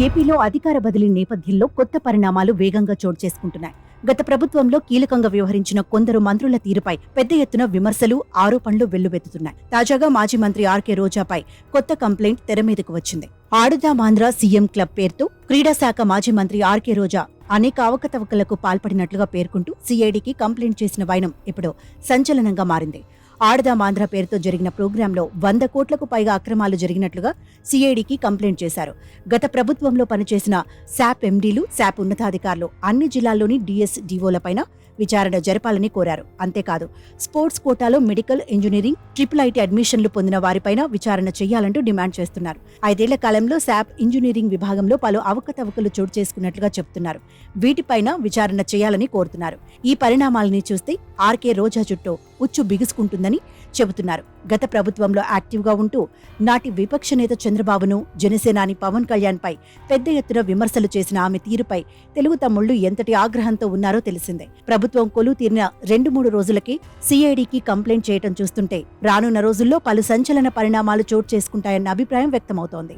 ఏపీలో అధికార బదిలీ నేపథ్యంలో కొత్త పరిణామాలు వేగంగా చోటు చేసుకుంటున్నాయి. గత ప్రభుత్వంలో కీలకంగా వ్యవహరించిన కొందరు మంత్రుల తీరుపై పెద్ద ఎత్తున విమర్శలు ఆరోపణలు వెల్లువెత్తుతున్నాయి. తాజాగా మాజీ మంత్రి ఆర్కే రోజాపై కొత్త కంప్లైంట్ తెర మీదకు వచ్చింది. ఆడుదామాంధ్ర సీఎం క్లబ్ పేరుతో క్రీడా శాఖ మాజీ మంత్రి ఆర్కే రోజా అనేక అవకతవకలకు పాల్పడినట్లుగా పేర్కొంటూ సీఐడికి కంప్లైంట్ చేసిన వైనం ఇప్పుడు సంచలనంగా మారింది. ఆడదామాంధ్ర పేరుతో జరిగిన ప్రోగ్రాంలో వంద కోట్లకు పైగా అక్రమాలు జరిగినట్లుగా సిఐడికి కంప్లైంట్ చేశారు. గత ప్రభుత్వంలో పనిచేసిన శాప్ ఎండీలు శాప్ ఉన్నతాధికారులు అన్ని జిల్లాల్లోని డిఎస్ డిఓలపైన విచారణ జరపాలని కోరారు. అంతేకాదు స్పోర్ట్స్ కోటాలో మెడికల్ ఇంజనీరింగ్ ట్రిపుల్ ఐటీ అడ్మిషన్లు పొందిన వారిపైన విచారణ చేయాలంటూ డిమాండ్ చేస్తున్నారు. ఐదేళ్ళ కాలంలో శాప్ ఇంజనీరింగ్ విభాగంలో పలు అవకతవకలు చోటు చేసుకున్నట్లుగా చెబుతున్నారు వీటిపైన విచారణ చేయాలని కోరుతున్నారు. ఈ పరిణామాలని చూస్తే ఆర్కే రోజా చుట్టూ ఉచ్చు బిగుసుకుంటుందని చెబుతున్నారు. గత ప్రభుత్వంలో యాక్టివ్గా ఉంటూ నాటి విపక్ష నేత చంద్రబాబును జనసేనాని పవన్ కళ్యాణ్పై పెద్ద ఎత్తున విమర్శలు చేసిన ఆమె తీరుపై తెలుగు తమ్ముళ్ళు ఎంతటి ఆగ్రహంతో ఉన్నారో తెలిసిందే. ప్రభుత్వం కొలువు తీరిన రెండు మూడు రోజులకే సిఐడికి కంప్లైంట్ చేయటం చూస్తుంటే రానున్న రోజుల్లో పలు సంచలన పరిణామాలు చోటు చేసుకుంటాయన్న అభిప్రాయం వ్యక్తమవుతోంది.